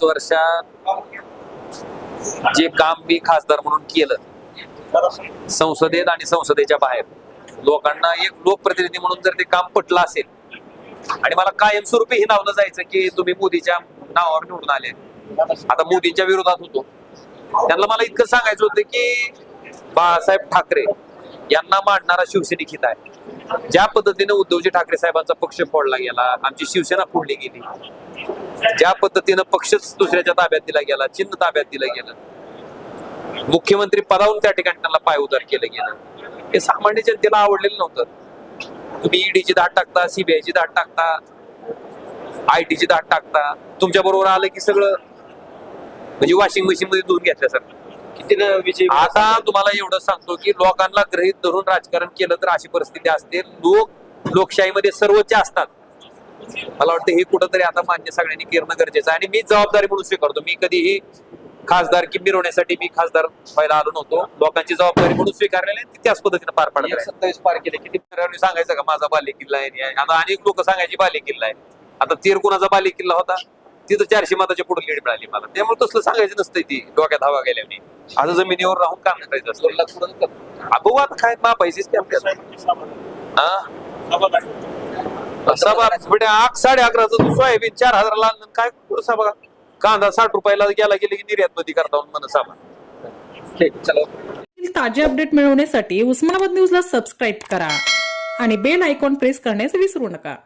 वर्षात जे काम मी खासदार म्हणून केलं. संसदेत आणि संसदेच्या बाहेर. लोकांना एक लोकप्रतिनिधी म्हणून जर ते काम पटलं असेल आणि मला कायमस्वरूपी हे नावलं जायचं की तुम्ही मोदीच्या नावावर निवडून आले. आता मोदींच्या विरोधात होतो. त्यांना मला इतकं सांगायचं होतं की बाळासाहेब ठाकरे यांना मांडणारा शिवसैनिक हित आहे. ज्या पद्धतीने उद्धवजी ठाकरे साहेबांचा पक्ष फोडला गेला आमची शिवसेना फोडली गेली. ज्या पद्धतीनं पक्षच दुसऱ्याच्या ताब्यात दिला गेला चिन्ह ताब्यात दिलं गेलं. मुख्यमंत्री पदावरून त्या ठिकाणी त्यांना पायउदार केलं गेलं. हे सामान्य जनतेला आवडलेलं नव्हतं. तुम्ही ईडीची दाट टाकता सीबीआयची दाट टाकता आयटीची दाट टाकता. तुमच्या बरोबर आलं की सगळं म्हणजे वॉशिंग मशीन मध्ये धुवून घेतल्यासारखं. विजय आता तुम्हाला एवढं सांगतो की लोकांना गृहित धरून राजकारण केलं तर अशी परिस्थिती असते. लोक लोकशाहीमध्ये सर्वोच्च असतात. मला वाटतं हे कुठंतरी आता मान्य सगळ्यांनी करणं गरजेचं आहे. आणि मी जबाबदारी म्हणून स्वीकारतो. मी कधीही खासदार की मिरवण्यासाठी मी खासदार व्हायला आलो नव्हतो. लोकांची जबाबदारी म्हणून स्वीकारलेली आहे, ती त्याच पद्धतीने पार आहे. सत्तावीस पार केले. किती सांगायचं का माझा बाले किल्ला आहे अनेक लोक सांगायची बाले किल्ला आहे. आता तीर कुणाचा बाले किल्ला होता? तिथं चारशे मताच्या पुढे लीड मिळाली मला. त्यामुळे तसलं सांगायचं नसतं ती डोक्यात हवा गेल्याने आता जमिनीवर राहून काम करायचं असतं बघू आता काय मा पैसेच की आपल्याला हा सभा म्हणजे आग साडे अकराचं तू सोयाबीन चार हजाराला आणलं काय कुठं सभा? कांदा साठ रुपयाला गेला गेले की निर्यात मध्ये करता म्हणून सभा. चला. ताजे अपडेट मिळवण्यासाठी उस्मानाबाद न्यूजला सबस्क्राईब करा आणि बेल आयकॉन प्रेस करण्यास विसरू नका.